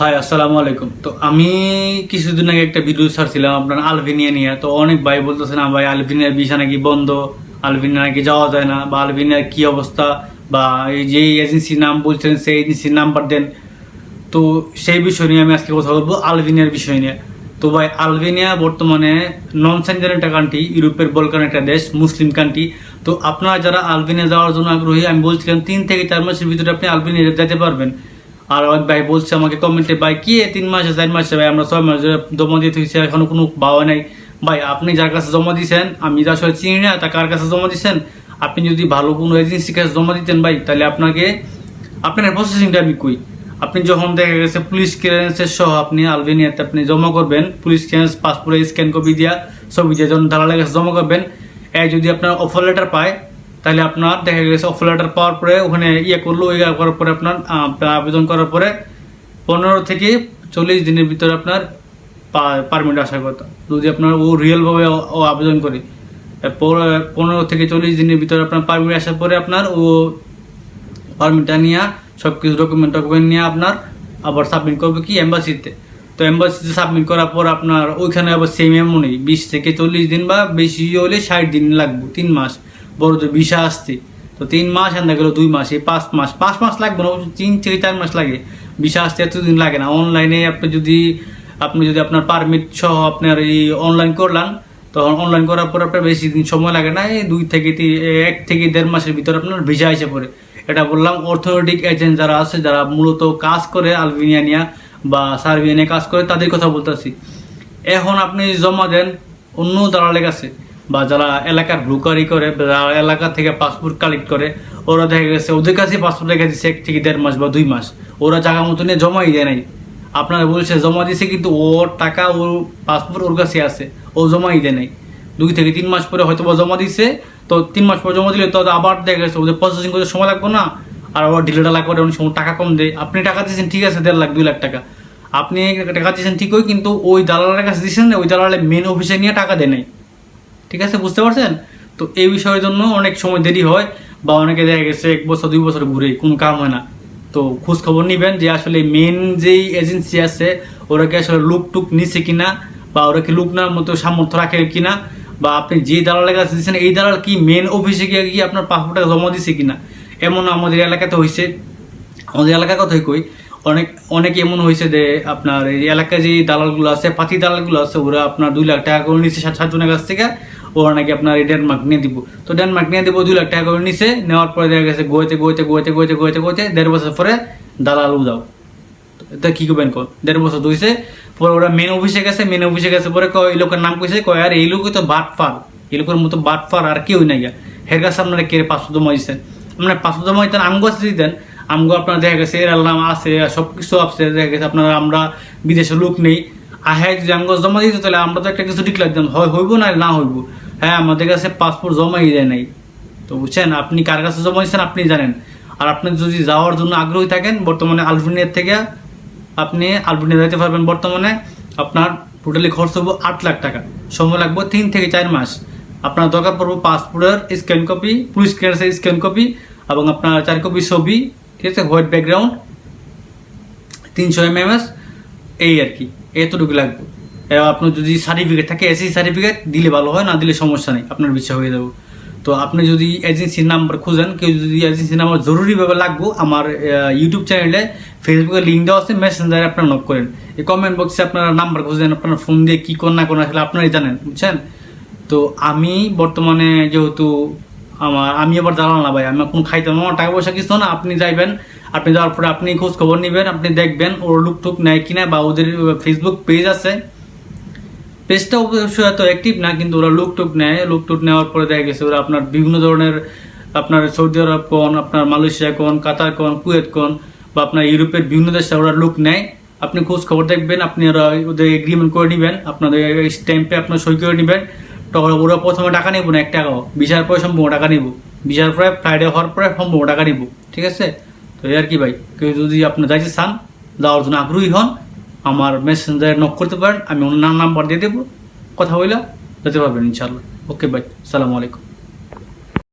High আসসালামু আলাইকুম। তো আমি কিছুদিন আগে একটা ভিডিও ছাড়ছিলাম আপনার আলভিনিয়া নিয়ে। তো অনেক ভাই বলতেছে না, ভাই, আলভিনিয়ার ভিসা নাকি বন্ধ? আলভিনিয়া নাকি যাওয়া যায় না? বা আলভিনিয়ার কী অবস্থা? বা এই যে এজেন্সির নাম বলছেন, সেই এজেন্সির নাম্বার দেন। তো সেই বিষয় নিয়ে আমি আজকে কথা বলব আলবেনিয়ার বিষয় নিয়ে। তো ভাই আলবেনিয়া বর্তমানে নন সেঞ্জার একটা কান্ট্রি ইউরোপের বলকান একটা দেশ, মুসলিম কান্ট্রি তো আপনারা যারা আলবেনিয়া যাওয়ার জন্য আগ্রহী, আমি বলছিলাম তিন থেকে চার মাসের ভিতরে আপনি আলবেনিয়া যেতে পারবেন। আর এক ভাই বলছে আমাকে কমেন্টে ভাই, কি তিন মাসে, চার মাসে, ভাই, আমরা ছয় মাস জমা দিতে হয়েছে এখনও কোনো পাওয়া নাই? ভাই, আপনি যার কাছে জমা দিয়েছেন আমি যা আসলে চিনি না, তা কার কাছে জমা দিয়েছেন আপনি যদি ভালো কোনো এজেন্সির কাছে জমা দিতেন, ভাই, তাহলে আপনাকে, আপনার প্রসেসিংটা আমি কই? আপনি যখন দেখা গেছে পুলিশ ক্লিয়ারেন্সের সহ আপনি আলবেনিয়াতে আপনি জমা করবেন পুলিশ ক্লিয়ারেন্স পাসপোর্টে স্ক্যান কপি দিয়া ছবি দিয়ে যখন দালালের কাছে জমা করবেন, এ যদি আপনার অফার লেটার পায় তাহলে আপনার দেখা গেছে অফার লেটার পাওয়ার পরে ওখানে ইয়ে করল, ওই করার পরে আপনার আবেদন করার পরে পনেরো থেকে চল্লিশ দিনের ভিতরে আপনার পারমিট আসার কথা। যদি আপনার ও রিয়েলভাবে ও- আবেদন করে পনেরো থেকে চল্লিশ দিনের ভিতরে আপনার পারমিট আসার পরে আপনার ও পারমিটটা নিয়ে সব কিছু ডকুমেন্ট টকুমেন্ট নিয়ে আপনার আবার সাবমিট করবে কি এম্বাসিতে তো এম্বাসিতে সাবমিট করার পর আপনার ওইখানে আবার সেম এমনই বিশ থেকে চল্লিশ দিন বা বেশি হলে ষাট দিন লাগবে, তিন মাস। বড় তো ভিসা আসতে। তো তিন মাস আন্দা গেল দুই মাস, এই পাঁচ মাস। পাঁচ মাস লাগবে না তিন থেকে চার মাস লাগে। ভিসা আসতে এতদিন লাগে না। অনলাইনে আপনি যদি আপনি যদি আপনার পারমিট সহ আপনার এই অনলাইন করলেন তখন অনলাইন করার পর আপনার বেশি দিন সময় লাগে না। এই দুই থেকে এক থেকে দেড় মাসের ভিতরে আপনার ভিসা এসে পড়ে। এটা বললাম অর্থনৈতিক এজেন্ট যারা আছে, যারা মূলত কাজ করে আলবেনিয়া নিয়ে বা সার্বিয়া নিয়ে কাজ করে তাদের কথা বলতেছি। এখন আপনি জমা দেন, অন্য দালালের কাছে বা যারা এলাকার ব্রোকারি করে যারা এলাকা থেকে পাসপোর্ট কালেক্ট করে, ওরা দেখা গেছে, ওদের কাছে পাসপোর্ট রেখে দিচ্ছে এক থেকে দেড় মাস বা দুই মাস। ওরা জায়গা মতো নিয়ে জমাই দেয় নাই। আপনারা বলছে, জমা দিছে কিন্তু ওর টাকা, ওর পাসপোর্ট ওর কাছে আছে, ও জমাই দেয় নাই। দুই থেকে তিন মাস পরে হয়তো বা জমা দিছে, তো তিন মাস পরে জমা দিলে তো আবার দেখা গেছে, ওদের প্রসেসিং করতে সময় লাগবে না। আর আবার ঢালা করে অনেক সময় টাকা কম দেয়। আপনি টাকা দিয়েছেন, ঠিক আছে, দেড় লাখ, দুই লাখ টাকা। আপনি টাকা দিয়েছেন ঠিকই, কিন্তু ওই দালালের কাছে দিয়েছেন, ওই দালালের মেন অফিসে নিয়ে টাকা দেয় নাই। ঠিক আছে, বুঝতে পারছেন? তো এই বিষয়ের জন্য অনেক সময় দেরি হয় বা অনেকে দেখা গেছে এক বছর, দুই বছর ঘুরে, কোনো কাম হয় না। তো খোঁজ খবর নিবেন যে আসলে মেন যেই এজেন্সি আছে, ওরা কি আসলে লুক টুক নিছে কিনা বা ওরা কি লুক নেওয়ার মতো সামর্থ্য রাখে কিনা বা আপনি যে দালালের কাছে দিচ্ছেন এই দালাল কি মেন অফিসে গিয়ে গিয়ে আপনার পাসপোর্টটা জমা দিছে কিনা? এমন আমাদের এলাকাতে হয়েছে আমাদের এলাকার কথাই কই, অনেক অনেক এমন হয়েছে যে আপনার এই এলাকায় যে দালালগুলো আছে, পাতি দালালগুলো আছে, ওরা আপনার দুই লাখ টাকা করে নিচ্ছে সাত সাতজনের কাছ থেকে, ওরা নাকি আপনার এই ডেনমার্ক নিয়ে দিব। তো ডেনমার্ক নিয়ে দিব, দুই লাখ টাকা করে নিছে, নেওয়ার পরে দেখা গেছে গোয়েতে গোয়েতে গোয়েতে গোয়েতে গোয়েতে গোয়েতে দেড় বছর পরে দালাল উদাও তা কি করবেন কর দেড় বছর ধুইছে পরে ওরা মেন অফিসে গেছে মেন অফিসে গেছে পরে কয়, এই লোকের নাম কইছে, কয়, আর, এই লোক তো বাট ফার এই লোকের মতো বাট ফার আর কেউ নাই হের কাছে আপনারা কে পাঁচশো জমা দিচ্ছেন আপনার পাঁচশো জমা দিতেন আমগো আছে দিতেন আমগো আপনার দেখা গেছে, এর নাম আছে সব কিছু আছে, দেখা গেছে আপনারা আমরা বিদেশে লোক নেই। আহে যদি আমগো জমা দিতে, তাহলে আমরা তো একটা কিছু ডিক্লার দিতাম, হয় হইব না না হইব। হ্যাঁ আমাদের কাছে পাসপোর্ট জমাই দেয় নাই। তো বুঝছেন, আপনি কার কাছে জমা দিচ্ছেন আপনি জানেন। আর আপনি যদি যাওয়ার জন্য আগ্রহী থাকেন, বর্তমানে আলবেনিয়ার থেকে আপনি আলবেনিয়া যেতে পারবেন। বর্তমানে আপনার টোটালি খরচ হব আট লাখ টাকা। সময় লাগবে তিন থেকে চার মাস। আপনার দরকার পড়ব পাসপোর্টের স্ক্যান কপি, পুলিশ ক্লিয়ারেন্সের স্ক্যান কপি এবং আপনার চার কপি ছবি, ঠিক আছে, হোয়াইট ব্যাকগ্রাউন্ড, তিনশো এম এম এস এই আর কি, এতটুকু লাগবে। এবার আপনার যদি সার্টিফিকেট থাকে এসি সার্টিফিকেট দিলে ভালো হয়, না দিলে সমস্যা নেই, আপনার বিষয় হয়ে যাবে। তো আপনি যদি এজেন্সির নাম্বার খুঁজেন, কেউ যদি এজেন্সির নাম্বার জরুরিভাবে লাগবো, আমার ইউটিউব চ্যানেলে ফেসবুকে লিঙ্ক দেওয়া আছে মেসেঞ্জারে আপনারা নক করেন। এই কমেন্ট বক্সে আপনারা নাম্বার খুঁজেন, আপনারা ফোন দিয়ে কী করেন না করেন আসলে আপনারাই জানেন, বুঝছেন? তো আমি বর্তমানে যেহেতু আমার, আমি আবার জানাল না ভাই, আমি কোন খাইতে আমার টাকা পয়সা কিছু না, আপনি যাইবেন, আপনি যাওয়ার পরে আপনি খোঁজ খবর নেবেন, আপনি দেখবেন ওর লুক টুক নেয় কিনা বা ওদের ফেসবুক পেজ আছে। পেজটা অবশ্যই এত অ্যাক্টিভ না, কিন্তু ওরা লুক টুক নেয়। লুক টুক নেওয়ার পরে দেখা গেছে ওরা আপনার বিভিন্ন ধরনের, আপনার সৌদি আরব কোন, আপনার মালয়েশিয়া কোন, কাতার কোন, কুয়েত কোন, বা আপনার ইউরোপের বিভিন্ন দেশে ওরা লুক নেয়। আপনি খোঁজ খবর দেখবেন, আপনি ওরা ওদের এগ্রিমেন্ট করে নেবেন, আপনাদের স্ট্যাম্পে আপনার সই করে নেবেন। তখন ওরা প্রথমে টাকা নেব না, এক টাকাও বিচার পরে সম্ভব টাকা নিব। বিচার পরে ফ্রাইডে হওয়ার পরে সম্ভব টাকা নিব, ঠিক আছে? তো এই আর কি ভাই, কেউ যদি আপনার যাইতে চান, যাওয়ার জন্য আগ্রহী হন, আমার মেসেঞ্জারে নক করতে পারেন, আমি ওনার নাম্বার দিয়ে দেবো। কথা বইলা যেতে পারবেন ইনশাল্লাহ ওকে ভাই, সালামু আলাইকুম।